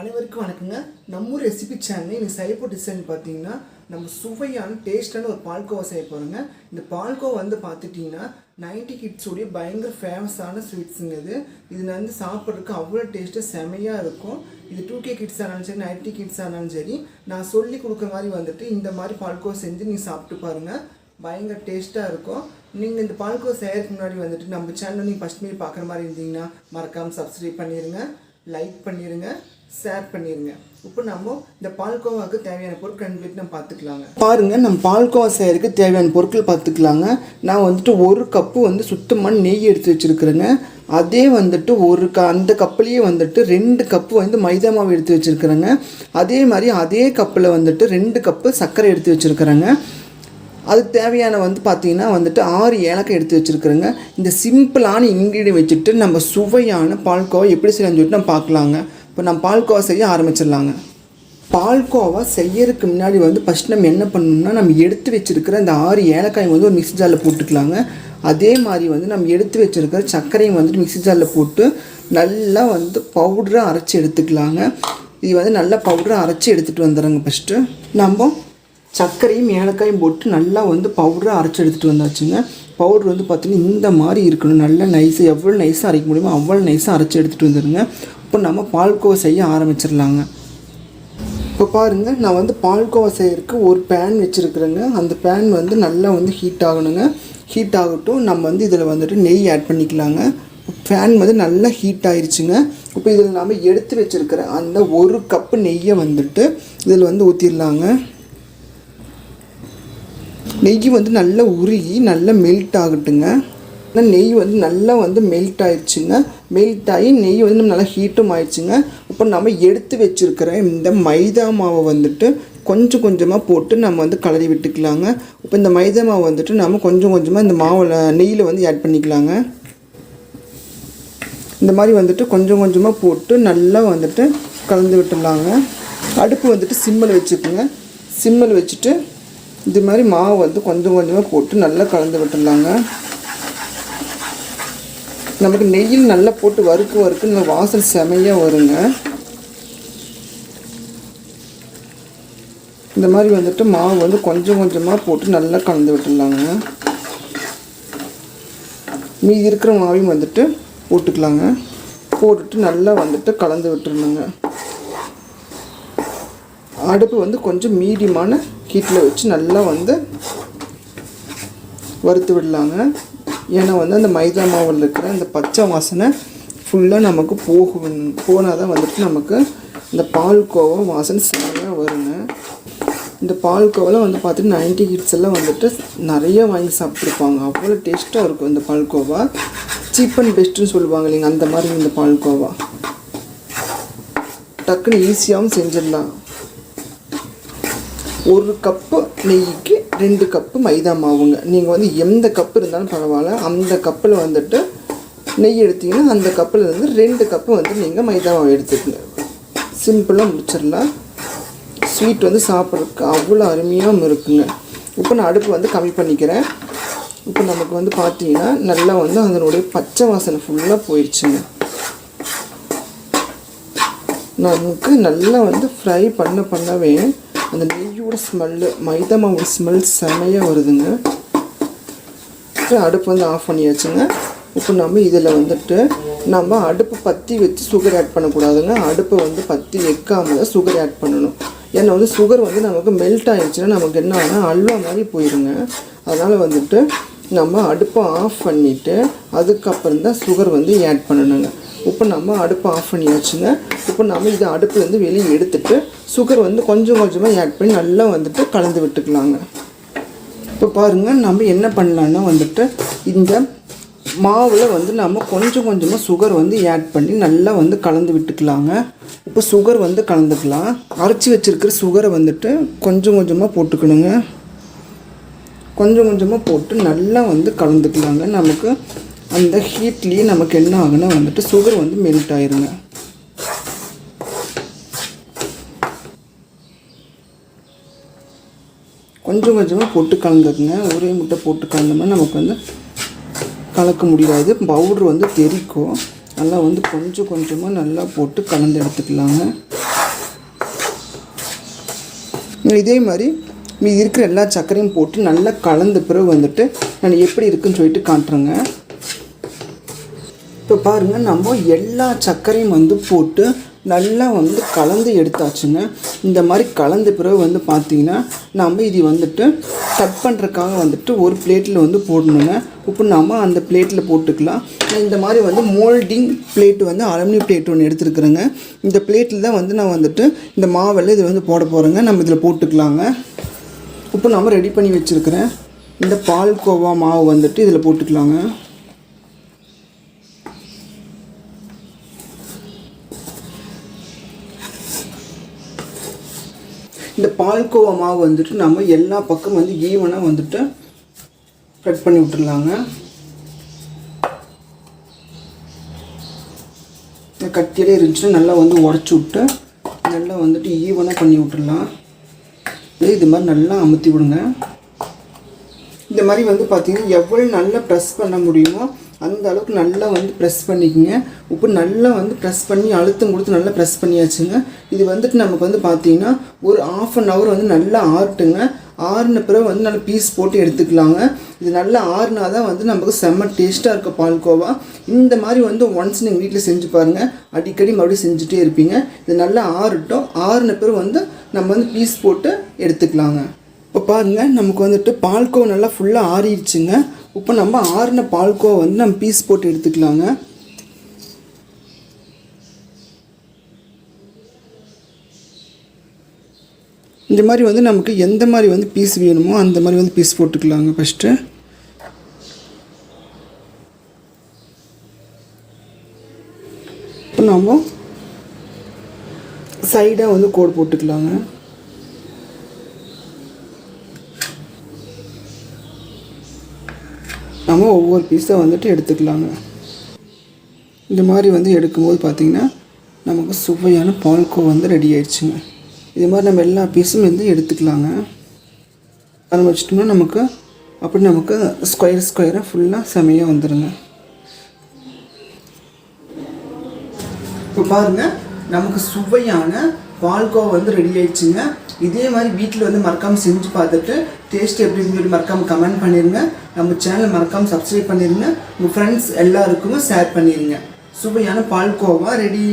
அனைவருக்கும் வணக்கங்க. நம்ம ரெசிபி சேனல் இன்னைக்கு செய்யப்போ டிசைன் பார்த்தீங்கன்னா நம்ம சுவையான டேஸ்டான ஒரு பால்கோவா செய்ய போகிறோங்க இந்த பால்கோவா வந்து பார்த்துட்டிங்கன்னா நைன்டி கிட்ஸோடைய பயங்கர ஃபேமஸான ஸ்வீட்ஸுங்க இது. இது வந்து சாப்பிட்றதுக்கு அவ்வளோ டேஸ்ட்டு செமையாக இருக்கும். இது டூ கே கிட்ஸ் ஆனாலும் சரி நைன்டி கிட்ஸ் ஆனாலும் சரி நான் சொல்லி கொடுக்குற மாதிரி வந்துட்டு இந்த மாதிரி பால்கோவா செஞ்சு நீங்கள் சாப்பிட்டு பாருங்கள் பயங்கர டேஸ்ட்டாக இருக்கும். நீங்கள் இந்த பால்கோவா செய்கிறதுக்கு முன்னாடி வந்துட்டு நம்ம சேனல் நீங்கள் ஃபஸ்ட் மீட் பார்க்குற மாதிரி இருந்தீங்கன்னா மறக்காமல் சப்ஸ்கிரைப் பண்ணிடுங்க லைக் பண்ணிடுங்க ஷேர் பண்ணிடுங்க இப்போ நம்ம இந்த பால்கோவாவுக்கு தேவையான பொருட்கள் வந்துட்டு நம்ம பார்த்துக்கலாங்க. பாருங்க நம்ம பால்கோவா செய்யறதுக்கு தேவையான பொருட்கள் பார்த்துக்கலாங்க. நான் வந்துட்டு ஒரு கப்பு வந்து சுத்தமான நெய் எடுத்து வச்சுருக்குறேங்க. அதே வந்துட்டு ஒரு க அந்த கப்புலேயே வந்துட்டு ரெண்டு கப்பு வந்து மைதா மாவு எடுத்து வச்சுருக்குறேங்க. அதே மாதிரி அதே கப்பில் வந்துட்டு ரெண்டு கப்பு சர்க்கரை எடுத்து வச்சுருக்குறேங்க. அதுக்கு தேவையான வந்து பார்த்தீங்கன்னா வந்துட்டு ஆறு ஏலக்காய் எடுத்து வச்சுருக்குறேங்க. இந்த சிம்பிளான இன்க்ரீடியன் வச்சுட்டு நம்ம சுவையான பால்கோவா எப்படி செய்யலாம்னு சொல்லிட்டு நம்ம பார்க்கலாங்க. இப்போ நம்ம பால்கோவா செய்ய ஆரம்பிச்சிடலாங்க. பால்கோவா செய்யறதுக்கு முன்னாடி வந்து ஃபஸ்ட் நம்ம என்ன பண்ணணும்னா நம்ம எடுத்து வச்சுருக்கிற இந்த ஆறு ஏலக்காய் வந்து ஒரு மிக்ஸி ஜாரில் போட்டுக்கலாங்க. அதே மாதிரி வந்து நம்ம எடுத்து வச்சுருக்கிற சர்க்கரையும் வந்துட்டு மிக்ஸி ஜாரில் போட்டு நல்லா வந்து பவுடரை அரைச்சி எடுத்துக்கலாங்க. இது வந்து நல்லா பவுடரை அரைச்சி எடுத்துகிட்டு வந்துடுறோங்க ஃபஸ்ட்டு நம்ம சர்க்கரையும் ஏலக்காயும் போட்டு நல்லா வந்து பவுடராக அரைச்சி எடுத்துகிட்டு வந்தாச்சுங்க. பவுடர் வந்து பார்த்திங்கன்னா இந்த மாதிரி இருக்கணும். நல்லா நைஸாக எவ்வளோ நைஸாக அரைக்க முடியுமோ அவ்வளோ நைஸாக அரைச்சி எடுத்துகிட்டு வந்துடுங்க. இப்போ நம்ம பால்கோவா செய்ய ஆரம்பிச்சிடலாங்க. இப்போ பாருங்கள் நான் வந்து பால்கோவா செய்யறதுக்கு ஒரு பேன் வச்சுருக்குறேங்க. அந்த பேன் வந்து நல்லா வந்து ஹீட் ஆகணுங்க. ஹீட் ஆகட்டும் நம்ம வந்து இதில் வந்துட்டு நெய் ஆட் பண்ணிக்கலாங்க. ஃபேன் வந்து நல்லா ஹீட் ஆயிடுச்சுங்க இப்போ இதில் நாம் எடுத்து வச்சுருக்கிற அந்த ஒரு கப்பு நெய்யை வந்துட்டு இதில் வந்து ஊற்றிடலாங்க நெய் வந்து நல்லா உருகி நல்லா மெல்ட் ஆகட்டுங்க. நெய் வந்து நல்லா வந்து மெல்ட் ஆயிடுச்சுங்க. மெல்ட் ஆகி நெய் வந்து நம்ம நல்லா ஹீட்டும் ஆயிடுச்சுங்க. இப்போ நம்ம எடுத்து வச்சுருக்கிற இந்த மைதா மாவை வந்துட்டு கொஞ்சம் கொஞ்சமாக போட்டு நம்ம வந்து கலரி விட்டுக்கலாங்க. இப்போ இந்த மைதா மாவு வந்துட்டு நம்ம கொஞ்சம் கொஞ்சமாக இந்த மாவில் நெய்யில் வந்து ஆட் பண்ணிக்கலாங்க. இந்த மாதிரி வந்துட்டு கொஞ்சம் கொஞ்சமாக போட்டு நல்லா வந்துட்டு கலந்து விட்டுடலாங்க. அடுப்பு வந்துட்டு சிம்மில் வச்சுக்கோங்க. சிம்மில் வச்சுட்டு இது மாதிரி மாவு வந்து கொஞ்சம் கொஞ்சமாக போட்டு நல்லா கலந்து விட்டுடலாங்க. நமக்கு நெய்யில் நல்லா போட்டு வறுக்கு வறுக்குன்னு வாசல் செமையாக வருங்க. இந்த மாதிரி வந்துட்டு மாவு வந்து கொஞ்சம் கொஞ்சமாக போட்டு நல்லா கலந்து விட்டுடலாங்க. மீதி இருக்கிற மாவையும் வந்துட்டு போட்டுக்கலாங்க. போட்டுட்டு நல்லா வந்துட்டு கலந்து விட்டுருணுங்க அடுப்பு வந்து கொஞ்சம் மீடியமான ஹீட்டில் வச்சு நல்லா வந்து வறுத்து விடலாங்க. ஏன்னா வந்து அந்த மைதா மாவில் இருக்கிற அந்த பச்சை வாசனை ஃபுல்லாக நமக்கு போகும். போனால் தான் வந்துட்டு நமக்கு இந்த பால்கோவா வாசனை சரியாக வருங்க. இந்த பால்கோவாலாம் வந்து பார்த்துட்டு நைன்டி கிட்ஸ் எல்லாம் வந்துட்டு நிறைய வாங்கி சாப்பிட்ருப்பாங்க அவ்வளோ டேஸ்ட்டாக இருக்கும் இந்த பால்கோவா சீப் அண்ட் பெஸ்ட்டுன்னு சொல்லுவாங்க இல்லைங்க அந்த மாதிரி இந்த பால்கோவா டக்குன்னு ஈஸியாகவும் செஞ்சிடலாம். ஒரு கப்பு நெய்க்கு ரெண்டு கப்பு மைதா மாவுங்க. நீங்கள் வந்து எந்த கப்பு இருந்தாலும் பரவாயில்ல. அந்த கப்பில் வந்துட்டு நெய் எடுத்தீங்கன்னா அந்த கப்பில் இருந்து ரெண்டு கப்பு வந்து நீங்கள் மைதா மாவு எடுத்துக்கங்க. சிம்பிளாக முடிச்சிடலாம். ஸ்வீட் வந்து சாப்பிட்றதுக்கு அவ்வளோ அருமையாகவும் இருக்குங்க. இப்போ நான் அடுப்பு வந்து கம்மி பண்ணிக்கிறேன். இப்போ நமக்கு வந்து பார்த்தீங்கன்னா நல்லா வந்து அதனுடைய பச்சை வாசனை ஃபுல்லாக போயிடுச்சுங்க நமக்கு நல்லா வந்து ஃப்ரை பண்ண பண்ணவே அந்த நெய்யோட ஸ்மெல்லு மைதா மாவு ஸ்மெல் செமையாக வருதுங்க. அடுப்பு வந்து ஆஃப் பண்ணியாச்சுங்க. இப்போ நம்ம இதில் வந்துட்டு நம்ம அடுப்பு பற்றி வச்சு சுகர் ஆட் பண்ணக்கூடாதுங்க. அடுப்பை வந்து பற்றி வைக்காம தான் சுகர் ஆட் பண்ணணும். ஏன்னா வந்து சுகர் வந்து நமக்கு மெல்ட் ஆகிடுச்சுன்னா நமக்கு என்ன ஆனால் அல்வா மாதிரி போயிடுங்க அதனால் வந்துட்டு நம்ம அடுப்பை ஆஃப் பண்ணிவிட்டு அதுக்கப்புறம் தான் சுகர் வந்து ஆட் பண்ணணுங்க. இப்போ நம்ம அடுப்பை ஆஃப் பண்ணியாச்சுங்க. இப்போ நம்ம இதை அடுப்புலேருந்து வெளியே எடுத்துட்டு சுகர் வந்து கொஞ்சம் கொஞ்சமாக ஆட் பண்ணி நல்லா வந்துட்டு கலந்து விட்டுக்கலாங்க. இப்போ பாருங்கள் நம்ம என்ன பண்ணலான்னா வந்துட்டு இந்த மாவில் வந்து நம்ம கொஞ்சம் கொஞ்சமாக சுகர் வந்து ஆட் பண்ணி நல்லா வந்து கலந்து விட்டுக்கலாங்க. இப்போ சுகர் வந்து கலந்துக்கலாம். அரைச்சி வச்சுருக்கிற சுகரை வந்துட்டு கொஞ்சம் கொஞ்சமாக போட்டுக்கணுங்க. கொஞ்சம் கொஞ்சமாக போட்டு நல்லா வந்து கலந்துக்கலாங்க. நமக்கு அந்த ஹீட்லேயே நமக்கு என்ன ஆகுனா வந்துட்டு சுகர் வந்து மெல்ட் ஆயிருங்க. கொஞ்சம் கொஞ்சமாக போட்டு கலந்துக்குங்க. ஒரே முட்டை போட்டு கலந்தோம்னா நமக்கு வந்து கலக்க முடியாது. பவுட்ரு வந்து தெறிக்கும் நல்லா வந்து கொஞ்சம் கொஞ்சமாக நல்லா போட்டு கலந்து எடுத்துக்கலாங்க. இதே மாதிரி மீதி இருக்கிற எல்லா சர்க்கரையும் போட்டு நல்லா கலந்த பிறகு வந்துட்டு நான் எப்படி இருக்குன்னு சொல்லிட்டு காட்டுறேங்க. இப்போ பாருங்கள் நம்ம எல்லா சர்க்கரையும் வந்து போட்டு நல்லா வந்து கலந்து எடுத்தாச்சுங்க. இந்த மாதிரி கலந்த பிறகு வந்து பார்த்திங்கன்னா நம்ம இது வந்துட்டு கட் பண்ணுறக்காக வந்துட்டு ஒரு பிளேட்டில் வந்து போடணுங்க. இப்போ நம்ம அந்த பிளேட்டில் போட்டுக்கலாம். இந்த மாதிரி வந்து மோல்டிங் பிளேட் வந்து அலுமினியம் பிளேட் ஒன்று எடுத்துருக்குறேங்க. இந்த பிளேட்டில் தான் வந்து நான் வந்துட்டு இந்த மாவெல்லாம் இது வந்து போட போகிறேங்க நம்ம இதில் போட்டுக்கலாங்க. இப்போ நம்ம ரெடி பண்ணி வச்சுருக்கிறேன் இந்த பால்கோவா மாவு வந்துட்டு இதில் போட்டுக்கலாங்க. இந்த பால்கோவா மாவு வந்துட்டு நம்ம எல்லா பக்கம் வந்து ஈவனாக வந்துட்டு கட் பண்ணி விட்டுருலாங்க. கத்தியிலே கட்டியிலே இருந்துச்சுன்னா நல்லா வந்து உடச்சி விட்டு நல்லா வந்துட்டு ஈவனாக பண்ணி விட்டுடலாம் இது மாதிரி நல்லா அமுத்தி விடுங்க. இந்த மாதிரி வந்து பார்த்திங்கன்னா எவ்வளோ நல்லா ப்ரெஸ் பண்ண முடியுமோ அந்த அளவுக்கு நல்லா வந்து ப்ரெஸ் பண்ணிக்கோங்க. இப்போ நல்லா வந்து ப்ரெஸ் பண்ணி அழுத்தம் கொடுத்து நல்லா ப்ரெஸ் பண்ணியாச்சுங்க. இது வந்துட்டு நமக்கு வந்து பார்த்தீங்கன்னா ஒரு ஆஃப் அன் ஹவர் வந்து நல்லா ஆறட்டுங்க. ஆறுன பிறகு வந்து நல்லா பீஸ் போட்டு எடுத்துக்கலாங்க. இது நல்லா ஆறுனா தான் வந்து நமக்கு செம்ம டேஸ்ட்டாக இருக்க பால்கோவா. இந்த மாதிரி வந்து ஒன்ஸ் நீங்கள் வீட்டில் செஞ்சு பாருங்கள் அடிக்கடி மறுபடியும் செஞ்சுட்டே இருப்பீங்க. இது நல்லா ஆறட்டும். ஆறுன பிறகு வந்து நம்ம வந்து பீஸ் போட்டு எடுத்துக்கலாங்க. இப்போ பாருங்கள் நமக்கு வந்துட்டு பால்கோவா நல்லா ஃபுல்லாக ஆறிடுச்சுங்க. இப்போ நம்ம ஆறுன பால்கோவை வந்து நம்ம பீஸ் போட்டு எடுத்துக்கலாங்க. இந்த மாதிரி வந்து நமக்கு எந்த மாதிரி வந்து பீஸ் வேணுமோ அந்த மாதிரி வந்து பீஸ் போட்டுக்கலாங்க ஃபஸ்ட்டு இப்போ நம்ம சைடாக வந்து கோடு போட்டுக்கலாங்க. நம்ம ஒவ்வொரு பீஸாக வந்துட்டு எடுத்துக்கலாங்க. இந்த மாதிரி வந்து எடுக்கும்போது பார்த்திங்கன்னா நமக்கு சுவையான பால்கோ வந்து ரெடி ஆயிடுச்சுங்க. இது மாதிரி நம்ம எல்லா பீஸும் வந்து எடுத்துக்கலாங்க. ஆரம்பிச்சிட்டோம்னா நமக்கு அப்படி நமக்கு ஸ்கொயர் ஸ்கொயராக ஃபுல்லாக செமையாக வந்துடுங்க இப்போ பாருங்கள் நமக்கு சுவையான பால்கோவா வந்து ரெடி ஆயிடுச்சுங்க. இதே மாதிரி வீட்டில் வந்து மறக்காமல் செஞ்சு பார்த்துட்டு டேஸ்ட் எப்படி சொல்லி மறக்காமல் கமெண்ட் பண்ணிடுங்க நம்ம சேனலை மறக்காமல் சப்ஸ்கிரைப் பண்ணிடுங்க உங்கள் ஃப்ரெண்ட்ஸ் எல்லாருக்குமே ஷேர் பண்ணிடுங்க சுவையான பால்கோவா ரெடி